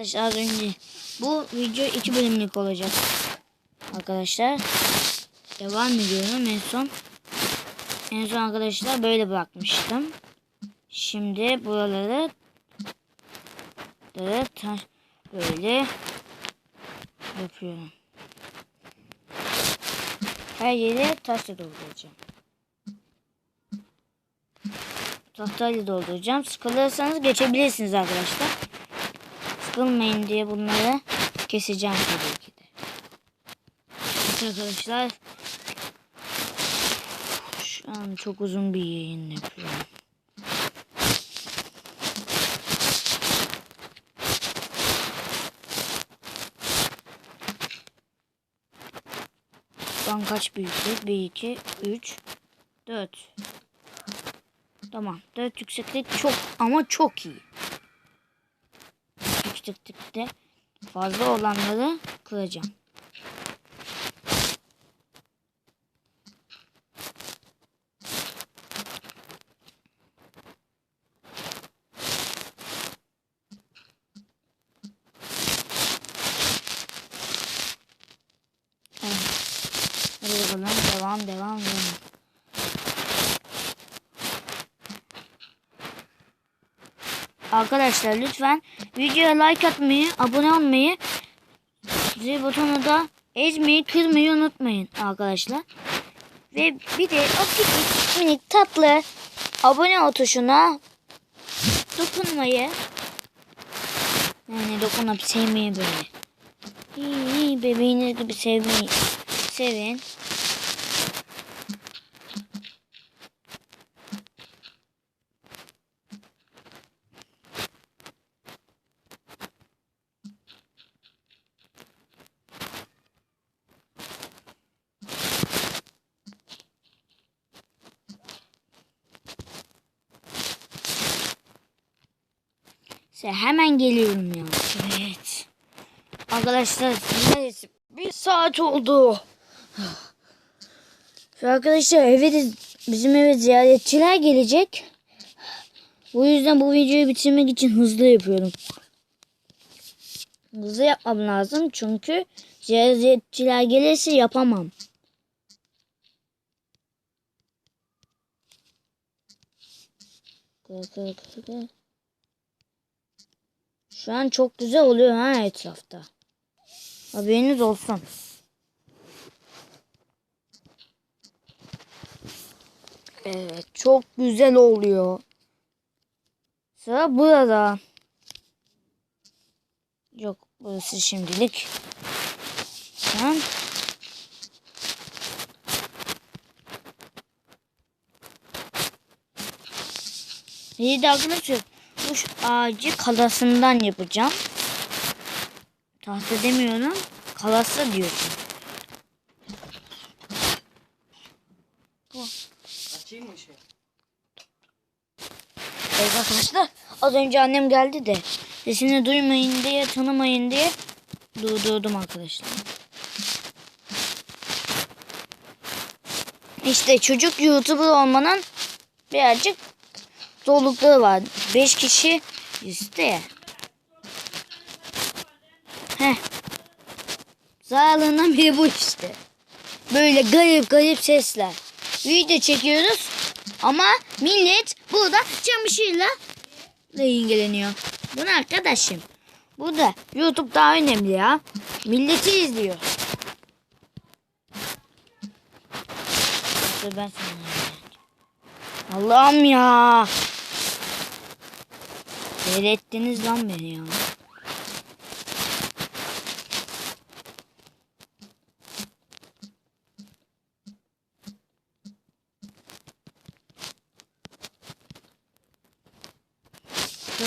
Arkadaşlar az önce bu video iki bölümlük olacak. Arkadaşlar devam ediyorum en son. En son arkadaşlar böyle bırakmıştım. Şimdi buraları da böyle yapıyorum. Her yeri taşla dolduracağım. Tahtayla dolduracağım. Sıkılırsanız geçebilirsiniz arkadaşlar. Sıkılmayın diye bunları keseceğim tabii ki de. Evet arkadaşlar. Şu an çok uzun bir yayın yapıyorum. Şu an kaç büyüklük? 1, 2, 3, 4. Tamam. 4 yükseklik çok ama çok iyi. Yükseklikte fazla olanları kıracağım. Devam, devam, devam. Arkadaşlar lütfen videoya like atmayı, abone olmayı, zil butonu da ezmeyi, kırmayı unutmayın arkadaşlar. Ve bir de o küçük minik tatlı abone ol tuşuna dokunmayı yani dokunup sevmeyi böyle. İyi, bebeğiniz gibi sevmeyi sevin. Size hemen geliyorum ya. Evet. Arkadaşlar neredeyse bir saat oldu. Şu arkadaşlar eve de bizim eve ziyaretçiler gelecek. Bu yüzden bu videoyu bitirmek için hızlı yapıyorum. Hızlı yapmam lazım çünkü ziyaretçiler gelirse yapamam. Kır, kır, kır, kır. Şu an çok güzel oluyor ha etrafta. Haberiniz olsun. Evet çok güzel oluyor. Sıra burada. Yok burası şimdilik. Tamam. İyi de arkadaşlar bu şu ağacı kalasından yapacağım. Tahta demiyorum. Kalası diyorum. Açayım mı şey? Evet arkadaşlar az önce annem geldi de sesini duymayın diye tanımayın diye durdurdum arkadaşlar. İşte çocuk YouTuber olmanın birazcık zorlukları var. 5 kişi işte. Heh. Zararlarından biri bu işte. Böyle garip garip sesler. Video çekiyoruz ama millet burada çamaşırla da ilgileniyor. Bu ne arkadaşım? Burada YouTube daha önemli ya. Milleti izliyor. Dur ben Allah'ım ya. Seyrettiniz lan beni ya.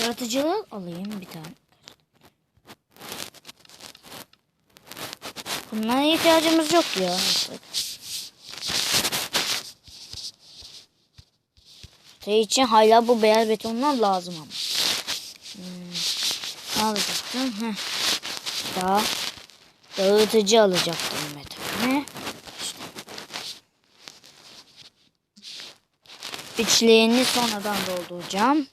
Yaratıcılık alayım bir tane. Bunlara ihtiyacımız yok ya. Şey için hala bu beyaz betonlar lazım ama. Ne alacaktım? Heh. Daha dağıtıcı alacaktım bir tane. İşte. İçlerini sonradan dolduracağım.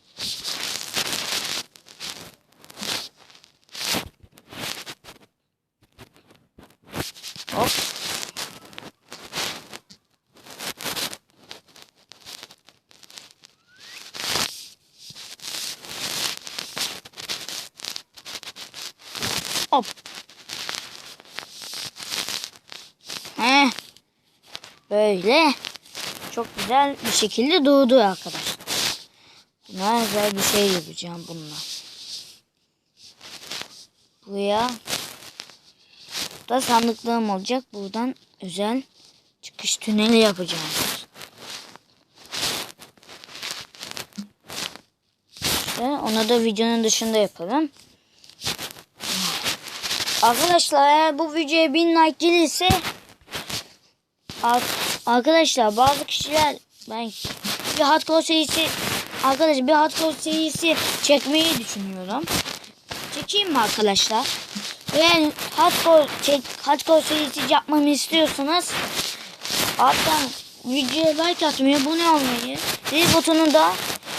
Hop. Heh. Böyle. Çok güzel bir şekilde doğdu arkadaşlar. Buna özel bir şey yapacağım bununla. Buraya da sandıklığım olacak. Buradan özel çıkış tüneli yapacağım. İşte onu da videonun dışında yapalım. Arkadaşlar eğer bu videoya 1000 like gelirse ar- Arkadaşlar bazı kişiler ben bir hardcore serisi arkadaşlar bir hardcore serisi çekmeyi düşünüyorum. Çekeyim mi arkadaşlar? Eğer hardcore çek hardcore serisi yapmamı istiyorsanız alttan videoya like atmayı, abone olmayı, zil butonu da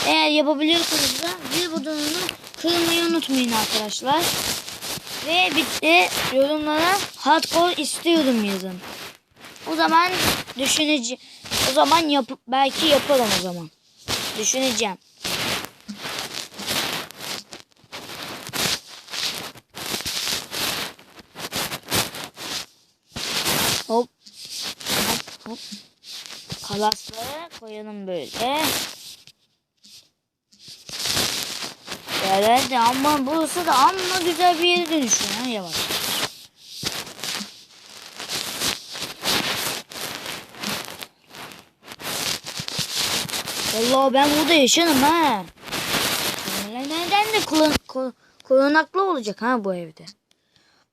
eğer yapabiliyorsanız da zil butonunu kırmayı unutmayın arkadaşlar. Ve bir de yorumlara hardcore istiyorum yazın. O zaman düşüneceğim. O zaman yap belki yaparım o zaman. Düşüneceğim. Hop. Hop hop. Kalasları koyalım böyle. Evet ama burası da amma güzel bir yere dönüşüyor. ha, Yavaş. Vallahi ben burada yaşarım ha. Neden de kullan, ko- korunaklı olacak ha bu evde.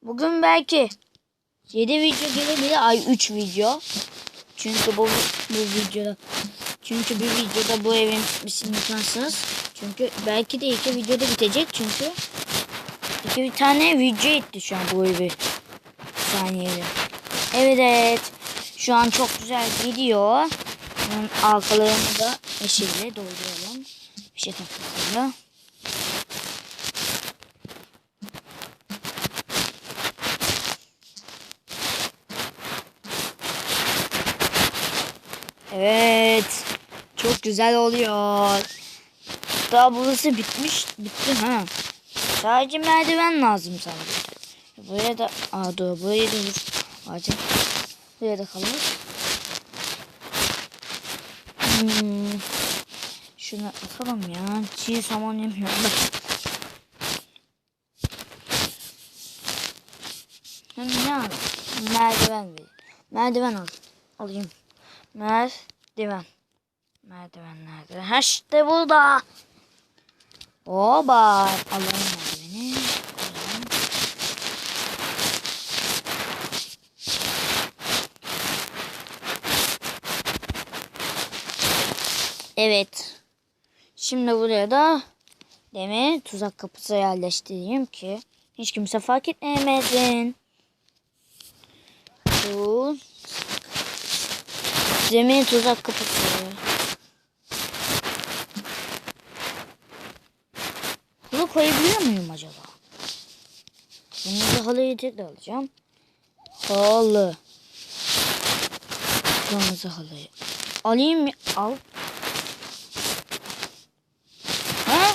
Bugün belki 7 video gelebilir. Ay 3 video. Çünkü bu bu videoda çünkü bir videoda bu evin bitmesi imkansız. Çünkü belki de iki videoda bitecek çünkü iki bir tane video etti şu an bu evi saniyede. Evet şu an çok güzel gidiyor. Bunun arkalarını da yeşille dolduralım. Bir şey takılalım. Evet. Çok güzel oluyor. Daha burası bitmiş. Bitti ha. Sadece merdiven lazım sadece. Buraya da... Aa dur buraya da dur. Ağacın. Buraya da kalır. Hmm. Şunu atalım ya. Çiğ saman yemiyorum ne al? Merdiven ver. Merdiven al. Alayım. Merdiven. Merdiven nerede? Ha işte burada. Oba. Merdiveni. Koyalım. Evet. Şimdi buraya da demir tuzak kapısı yerleştireyim ki hiç kimse fark etmemesin. Bu demir tuzak kapısı. Koyabiliyor muyum acaba? Bunu da halıyı tekrar alacağım. Halı. Kırmızı halıyı. Alayım mı? Al. Ha?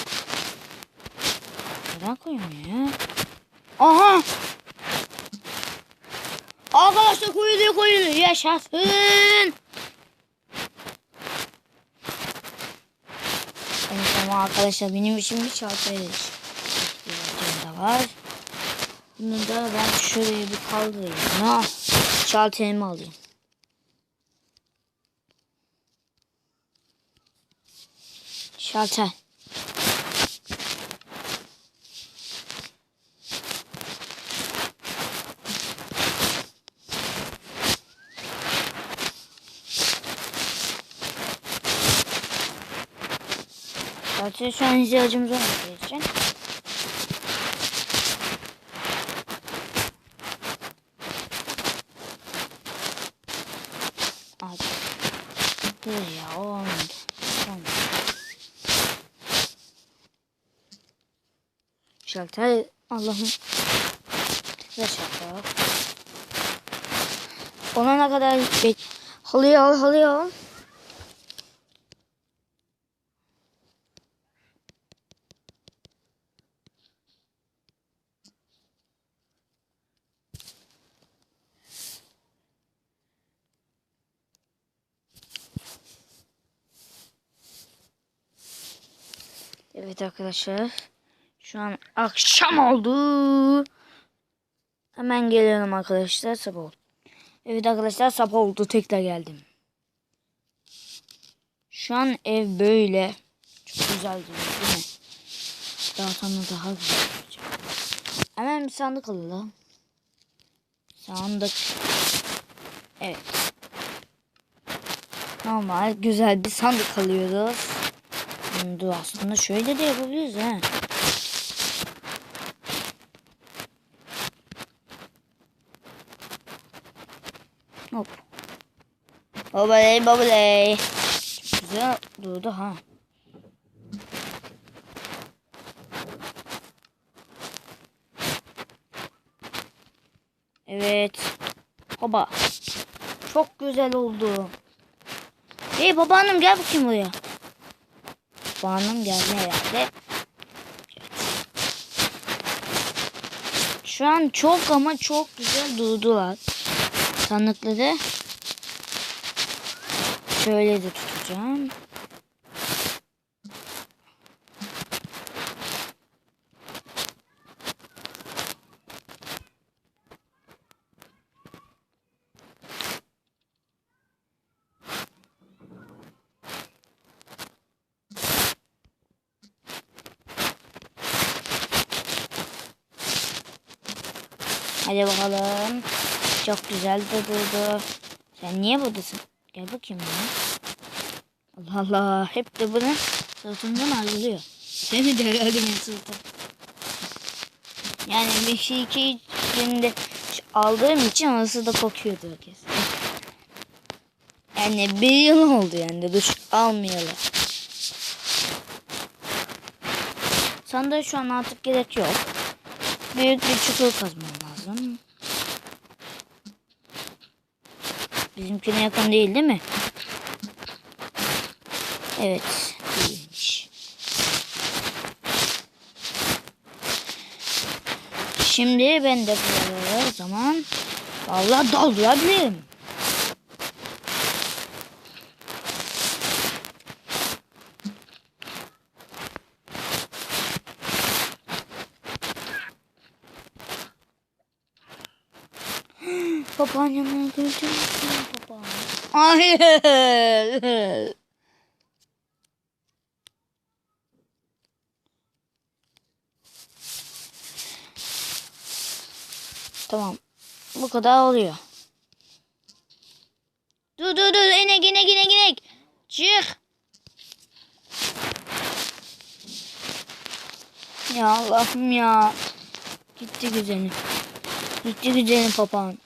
Neden koymuyor ya? Aha! Arkadaşlar koyuluyor koyuluyor. Yaşasın. Ama arkadaşlar benim için bir çantaya da var. Bunu da ben şuraya bir kaldırayım. Ha, çantayı alayım. Şalter. Şalter şu an ihtiyacımız olmadığı için. Dur ya olmadı. Olmadı. Şalter Allah'ım. Ve şalter. olana kadar bek halıyı al halıyı al. Evet arkadaşlar. Şu an akşam oldu. Hemen geliyorum arkadaşlar. Sabah oldu. Evet arkadaşlar sabah oldu. Tekrar geldim. Şu an ev böyle. Çok güzel duruyor değil mi? Daha sonra daha güzel olacak. Hemen bir sandık alalım. Sandık. Evet. Normal güzel bir sandık alıyoruz. Hmm, aslında şöyle de yapabiliriz ha. Hop. Babaley babaley. Güzel durdu ha. Evet. Baba. Çok güzel oldu. Hey babaannem gel bakayım buraya. Babaannem geldi herhalde. Şu an çok ama çok güzel durdular. Sandıkları şöyle de tutacağım. Hadi bakalım. Çok güzel de durdu. Sen niye buradasın? Gel bakayım ya. Allah Allah. Hep de bunu sırtından ayrılıyor. Seni de herhalde benim sırtım. Yani bir şey iki günde aldığım için orası da kokuyordu herkes. Yani bir yıl oldu yani duş almayalı. Sandığa şu an artık gerek yok. Büyük bir çukur kazmam lazım. Bizimkine yakın değil değil mi? Evet. Şimdi ben de buraları o zaman vallahi doldurabilirim. Babaannemi öldürdüm. Babaannem. Hayır. Tamam. Bu kadar oluyor. Dur dur dur. İnek inek inek inek. Çık. Ya Allah'ım ya. Gitti güzelim. Gitti güzelim papağan.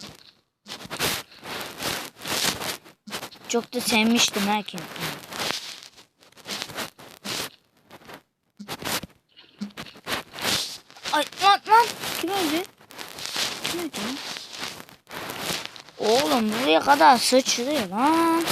Çok da sevmiştim herkes. Ay lan lan. Kim öldü? Kim öldü? Oğlum buraya kadar sıçrıyor lan.